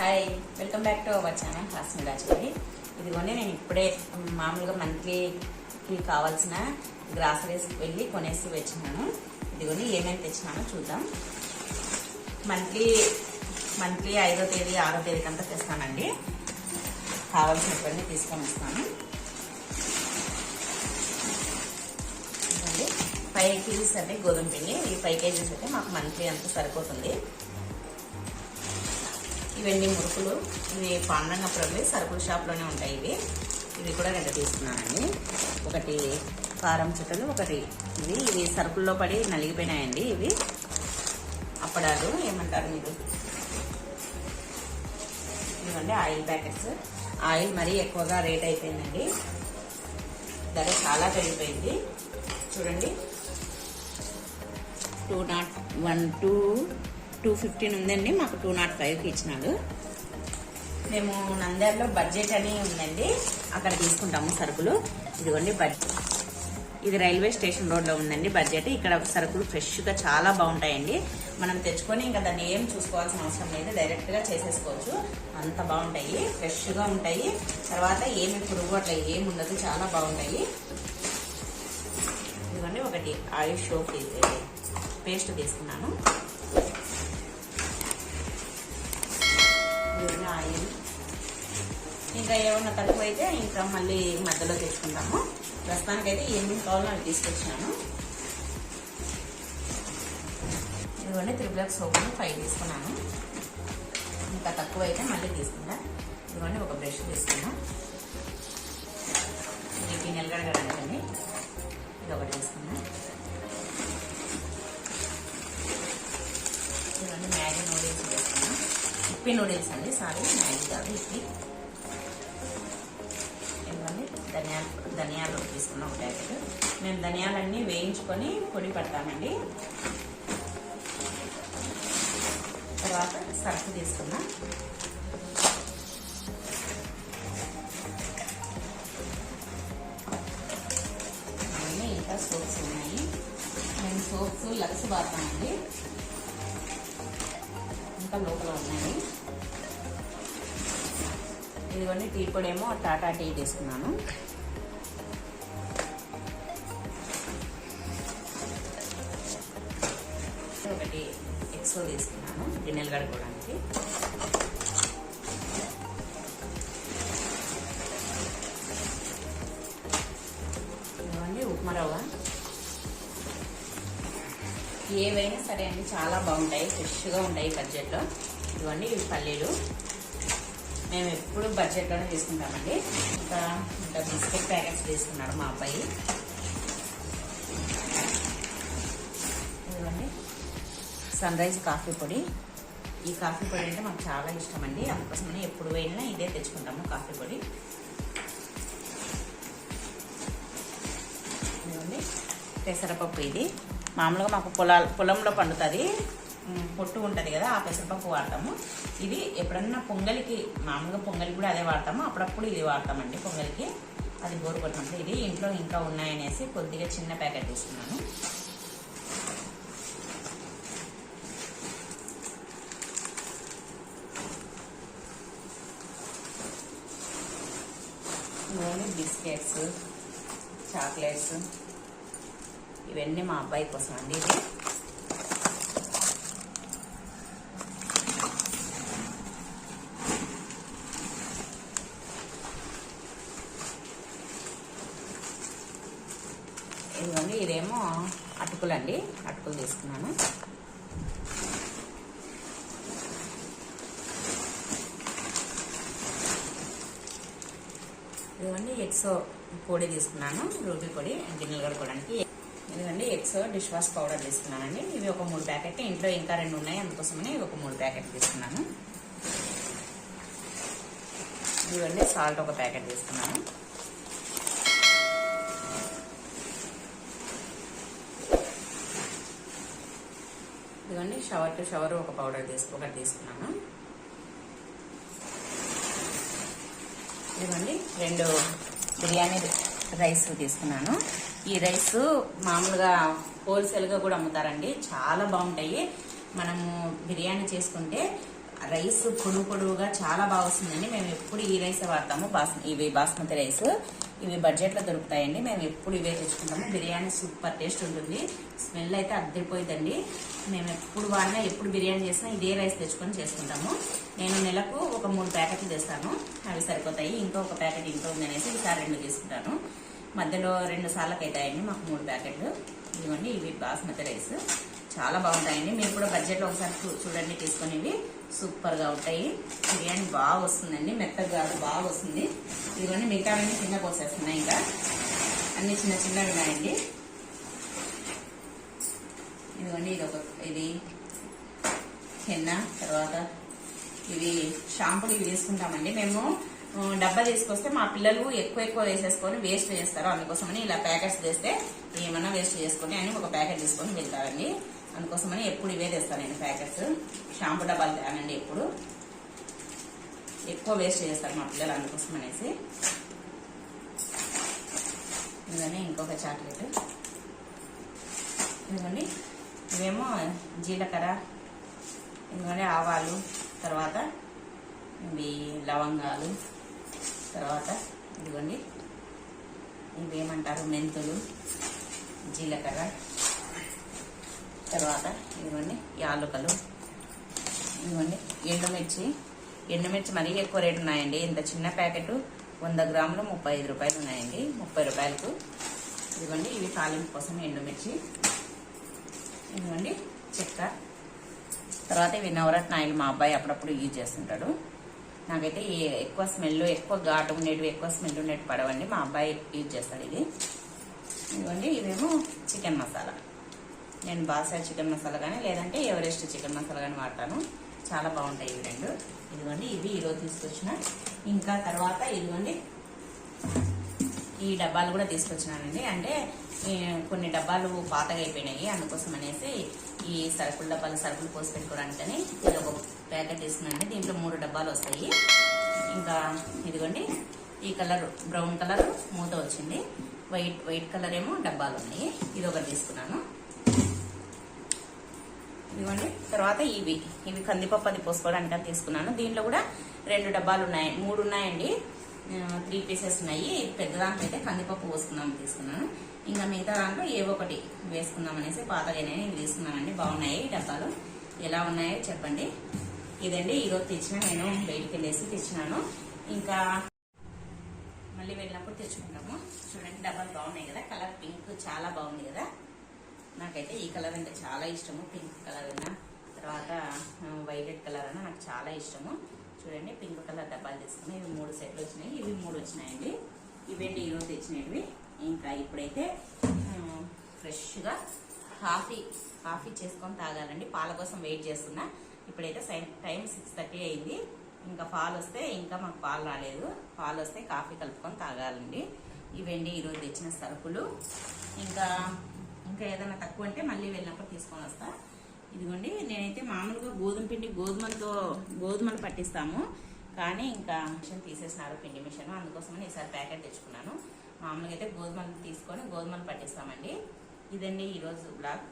Hi welcome back to our channel హాస్మి రాజుగారి ఇదిగోండి నేను ఇప్పుడే మామూలుగా మంత్లీకి కావాల్సిన గ్రాసరీస్ వెళ్ళి కొనేసి వచ్చినాను. ఇదిగోని ఏమేమి తెచ్చినానో చూద్దాం. మంత్లీ మంత్లీ ఐదో తేదీ ఆరో తేదీకి అంతా తెస్తానండి. కావాల్సినవన్నీ తీసుకొని వస్తాను. ఫైవ్ కేజీస్ అంటే గోధుమ పిండి ఈ ఫైవ్ కేజీస్ అయితే మాకు మంత్లీ అంతా సరిపోతుంది. ఇవన్నీ మురుకులు. ఇవి పాండంగపురంలో సరుకుల షాప్లోనే ఉంటాయి ఇవి. ఇవి కూడా రెండు తీసుకున్నానండి. ఒకటి కారం చుట్టలు ఒకటి ఇవి. ఇవి సరుకుల్లో పడి నలిగిపోయినాయండి ఇవి. అప్పడాలు ఏమంటారు మీరు? ఇవ్వండి ఆయిల్ ప్యాకెట్స్. ఆయిల్ మరీ ఎక్కువగా రేట్ అయిపోయిందండి. ధర చాలా పెరిగిపోయింది. చూడండి. Two nought one two two fifteen ఉందండి మాకు టూ నాట్ ఫైవ్కి ఇచ్చినాడు. మేము నంద్యాలలో బడ్జెట్ అని ఉందండి అక్కడ తీసుకుంటాము సరుకులు. ఇదిగోండి బడ్జెట్. ఇది రైల్వే స్టేషన్ రోడ్లో ఉందండి బడ్జెట్. ఇక్కడ సరుకులు ఫ్రెష్గా చాలా బాగుంటాయండి. మనం తెచ్చుకొని ఇంకా దాన్ని ఏం చూసుకోవాల్సిన అవసరం లేదు డైరెక్ట్గా చేసేసుకోవచ్చు. అంత బాగుంటాయి ఫ్రెష్గా ఉంటాయి. తర్వాత ఏమి పురుగు అట్లా ఏమి ఉండదు చాలా బాగుంటాయి. ఇదిగోండి ఒకటి ఆయుష్ సోప్ పేస్ట్ తీసుకున్నాను. ఇవన్నీ ఆయిల్ ఇంకా ఏమన్నా తక్కువ అయితే ఇంకా మళ్ళీ మధ్యలో తెచ్చుకుంటాము ప్రస్తుతానికైతే ఏమేమి కావాలో అవి తీసుకొచ్చాను. ఇదిగోండి త్రిబులక్ సోపులు ఫైవ్ తీసుకున్నాను. ఇంకా తక్కువ అయితే మళ్ళీ తీసుకుంటా. ఇదిగోండి ఒక బ్రష్ తీసుకున్నాను ఇది గిన్నెలు కడగడానికండి ఇది ఒకటి తీసుకున్నాను ఇప్పి నూడిల్స్ అండి సారీ మ్యాగీ కాదు ఇప్పి ఇవ్వండి ధనియాలు ధనియాలు తీసుకున్న ఒక ప్యాకెట్. మేము ధనియాలన్నీ వేయించుకొని పొడి పడతామండి తర్వాత సరుకు తీసుకున్నా. ఇంకా సోప్స్ ఉన్నాయి. మేము సోప్స్ లక్స్ వాడతామండి ఇంకా లోపల ఉన్నాయి. ఇదిగోండి టీ పొడి ఏమో టాటా టీ తీసుకున్నాను. ఒకటి ఎక్సో తీసుకున్నాను గిన్నెలు కడుక్కోవడానికి. ఇదిగోండి ఉప్మా రవ్వ. ఏవైనా సరే అండి చాలా బాగుంటాయి ఫ్రెష్గా ఉంటాయి బడ్జెట్లో. ఇదిగోండి ఇవి పల్లీలు. మేము ఎప్పుడు బడ్జెట్లోనే తీసుకుంటామండి ఇంకా ఇంకా బిస్కెట్ ప్యాకెట్స్ తీసుకున్నాడు మా అబ్బాయి. ఇదిగోండి. సన్ రైజ్ కాఫీ పొడి. ఈ కాఫీ పొడి అంటే మాకు చాలా ఇష్టం అండి అందుకోసమని ఎప్పుడు వెళ్ళినా ఇదే తెచ్చుకుంటాము కాఫీ పొడి. ఇదిగోండి. పెసరపప్పు ఇది. మామూలుగా మాకు పొలాల పొలంలో పండుతుంది. పొట్టు ఉంటుంది కదా ఆ పెసరపప్పు వాడతాము. ఇది ఎప్పుడన్నా పొంగలికి మామూలుగా పొంగలికి కూడా అదే వాడతాము. అప్పుడప్పుడు ఇది వాడతామండి పొంగలికి. అది బోరు కొట్టినప్పుడు ఇది ఇంట్లో ఇంకా ఉన్నాయనేసి కొద్దిగా చిన్న ప్యాకెట్ తీసుకున్నాను. నూనె బిస్కెట్స్ చాక్లెట్స్ ఇవన్నీ మా అబ్బాయి కోసం అండి ఇది. ఇదిగోండి ఇదేమో అటుకులు అండి అటుకులు తీసుకున్నాను. ఇదిగోండి ఎక్సో పొడి తీసుకున్నాను. రూబీ పొడి గిన్నెలు కడుకోవడానికి ఇదిగోండి ఎక్సో డిష్ వాష్ పౌడర్ తీసుకున్నానండి. ఇవి ఒక మూడు ప్యాకెట్ ఇంట్లో ఇంకా రెండు ఉన్నాయి. అందుకోసమని ఒక మూడు ప్యాకెట్ తీసుకున్నాను. ఇదిగోండి సాల్ట్ ఒక ప్యాకెట్ తీసుకున్నాను. ఇదిగోండి షవర్ టు షవర్ ఒక పౌడర్ తీసుకు ఒకటి తీసుకున్నాను. ఇదిగోండి రెండు బిర్యానీ రైస్ తీసుకున్నాను. ఈ రైస్ మామూలుగా హోల్సేల్గా కూడా అమ్ముతారండి. చాలా బాగుంటాయి. మనము బిర్యానీ చేసుకుంటే రైస్ పొడుగు పొడుగుగా చాలా బాగా వస్తుందండి. మేము ఎప్పుడు ఈ రైస్ వాడతాము. బాస్ ఇవి బాస్మతి రైస్. ఇవి బడ్జెట్లో దొరుకుతాయండి. మేము ఎప్పుడు ఇవే తెచ్చుకుంటాము. బిర్యానీ సూపర్ టేస్ట్ ఉంటుంది. స్మెల్ అయితే అద్దరిపోయిందండి మేము ఎప్పుడు వాడినా ఎప్పుడు బిర్యానీ చేసినా ఇదే రైస్ తెచ్చుకొని చేసుకుంటాము. నేను నెలకు ఒక మూడు ప్యాకెట్లు తెస్తాను. అవి సరిపోతాయి. ఇంకో ఒక ప్యాకెట్ ఇంకో ఉందనేసి ఈసారి రెండు తీసుకుంటాను. మధ్యలో రెండు సార్లకు అవుతాయండి మాకు మూడు ప్యాకెట్లు. ఇదిగోండి ఇవి బాస్మతి రైస్. చాలా బాగుంటాయండి. మీరు కూడా బడ్జెట్లో ఒకసారి చూ- చూడండి తీసుకునేవి. సూపర్గా ఉంటాయి. బిర్యానీ బాగా వస్తుందండి. మెత్తగా కాదు బాగా వస్తుంది. ఇదిగోండి మిగతావన్నీ చిన్న పోసేస్తున్నాయి ఇంకా. అన్ని చిన్న చిన్నవి ఉన్నాయండి. ఇదిగోండి ఇది ఒక ఇది హెన్న తర్వాత ఇవి షాంపూలు ఇవి తీసుకుంటామండి. మేము డబ్బా తీసుకొస్తే మా పిల్లలు ఎక్కువ ఎక్కువ వేసేసుకొని వేస్ట్ చేస్తారు. అందుకోసమని ఇలా ప్యాకెట్స్ తెస్తే ఏమన్నా వేస్ట్ చేసుకొని అని ఒక ప్యాకెట్ తీసుకొని వెళ్తారండి. అందుకోసమని ఎప్పుడు ఇవే తెస్తాను నేను ప్యాకెట్స్. షాంపూ డబ్బాలు తేనండి ఎప్పుడు. ఎక్కువ వేస్ట్ చేస్తారు మా పిల్లలు అందుకోసం అనేసి ఇదని ఇంకొక చాక్లెట్. ఇదిగోండి ఇవేమో జీలకర్ర ఇదిగోండి ఆవాలు తర్వాత ఇవి లవంగాలు. తర్వాత ఇదిగోండి. ఇవేమంటారు? మెంతులు జీలకర్ర. తర్వాత ఇదిగోండి యాలుకలు. ఇదిగోండి ఎండుమిర్చి. ఎండుమిర్చి మరీ ఎక్కువ రేటు ఉన్నాయండి. ఇంత చిన్న ప్యాకెట్ వంద గ్రాములు ముప్పై ఐదు రూపాయలు ఉన్నాయండి. ముప్పై రూపాయలకు. ఇదిగోండి ఇవి తాలింపు కోసం ఎండుమిర్చి. ఇదిగోండి చెక్క. తర్వాత ఇవి నవరత్నాయలు మా అబ్బాయి అప్పుడప్పుడు యూజ్ చేస్తుంటాడు. నాకైతే ఎక్కువ స్మెల్ ఎక్కువ ఘాటు ఉండేటివి ఎక్కువ స్మెల్ ఉండేవి పడవండి. మా అబ్బాయి యూజ్ చేస్తాడు ఇది. ఇదిగోండి ఇవేమో చికెన్ మసాలా. నేను బాసా చికెన్ మసాలా కానీ లేదంటే ఎవరెస్ట్ చికెన్ మసాలా కానీ వాడతాను. చాలా బాగుంటాయి ఇవి రెండు. ఇదిగోండి ఇవి ఈరోజు తీసుకొచ్చిన. ఇంకా తర్వాత ఇదిగోండి ఈ డబ్బాలు కూడా తీసుకొచ్చినానండి. అంటే కొన్ని డబ్బాలు పాతగా అయిపోయినాయి. అందుకోసం అనేసి ఈ సరుకుల డబ్బాలు సరుకులు పోసి పెట్టుకోవడానికని ఇది ఒక ప్యాకెట్ తీసుకున్నాను దీంట్లో మూడు డబ్బాలు వస్తాయి. ఇంకా ఇదిగోండి ఈ కలర్ బ్రౌన్ కలర్ మూత వచ్చింది. వైట్ వైట్ కలర్ ఏమో డబ్బాలు ఉన్నాయి. ఇది ఒకటి తీసుకున్నాను. ఇదిగోండి తర్వాత ఇవి ఇవి కందిపప్పు అది పోసుకోవడానికి తీసుకున్నాను. దీంట్లో కూడా రెండు డబ్బాలు ఉన్నాయి. మూడు ఉన్నాయండి. త్రీ పీసెస్ ఉన్నాయి. పెద్ద దాంట్లో అయితే కందిపప్పు పోసుకుందాం తీసుకున్నాను. ఇంకా మిగతా దాంట్లో ఏవో ఒకటి వేసుకుందాం అనేసి పాతగానే తీసుకున్నానండి. బాగున్నాయి డబ్బాలు. ఎలా ఉన్నాయో చెప్పండి. ఇదండి ఈరోజు తెచ్చిన నేను బయటికి వెళ్ళేసి తెచ్చినాను. ఇంకా మళ్ళీ వెళ్ళినప్పుడు తెచ్చుకుంటాము. చూడండి డబ్బాలు బాగున్నాయి కదా. కలర్ పింక్ చాలా బాగుంది కదా. నాకైతే ఈ కలర్ అంటే చాలా ఇష్టము. పింక్ కలర్ అయినా తర్వాత వైలెట్ కలర్ అయినా నాకు చాలా ఇష్టము. చూడండి పింక్ కలర్ డబ్బాలు తీసుకుని ఇవి మూడు సెట్లు వచ్చినాయి. ఇవి మూడు వచ్చినాయండి. ఇవేంటి ఈరోజు తెచ్చినవి? ఇంకా ఇప్పుడైతే ఫ్రెష్గా కాఫీ కాఫీ చేసుకొని తాగాలండి. పాల కోసం వెయిట్ చేస్తున్నా. ఇప్పుడైతే సై- టైం సిక్స్ థర్టీ అయింది. ఇంకా పాలు వస్తే ఇంకా మాకు పాలు రాలేదు. పాలు వస్తే కాఫీ కలుపుకొని తాగాలండి. ఇవండి ఈరోజు తెచ్చిన సరుకులు? ఇంకా ఇంకా ఏదైనా తక్కువ అంటే మళ్ళీ వెళ్ళినప్పుడు తీసుకొని వస్తా. ఇదిగోండి నేనైతే మామూలుగా గోధుమ పిండి గోధుమలతో గోధుమలు పట్టిస్తాము. కానీ ఇంకా మిషన్ తీసేసినారు పిండి మిషన్. అందుకోసమని ఈసారి ప్యాకెట్ తెచ్చుకున్నాను. మామూలుగా అయితే గోధుమలు తీసుకొని గోధుమలు పట్టిస్తామండి. ఇదండి ఈరోజు బ్లాగ్.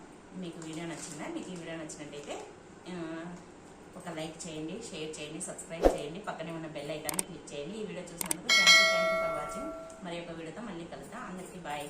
మీకు వీడియో నచ్చిందా? మీకు ఈ వీడియో నచ్చినట్టయితే ఒక లైక్ చేయండి షేర్ చేయండి సబ్స్క్రైబ్ చేయండి. పక్కనే ఉన్న బెల్ ఐకాన్ని క్లిక్ చేయండి. ఈ వీడియో చూసినందుకు thank you thank you for watching. మరి ఒక వీడియోతో మళ్ళీ కలుద్దాం. అందరికీ బాయ్.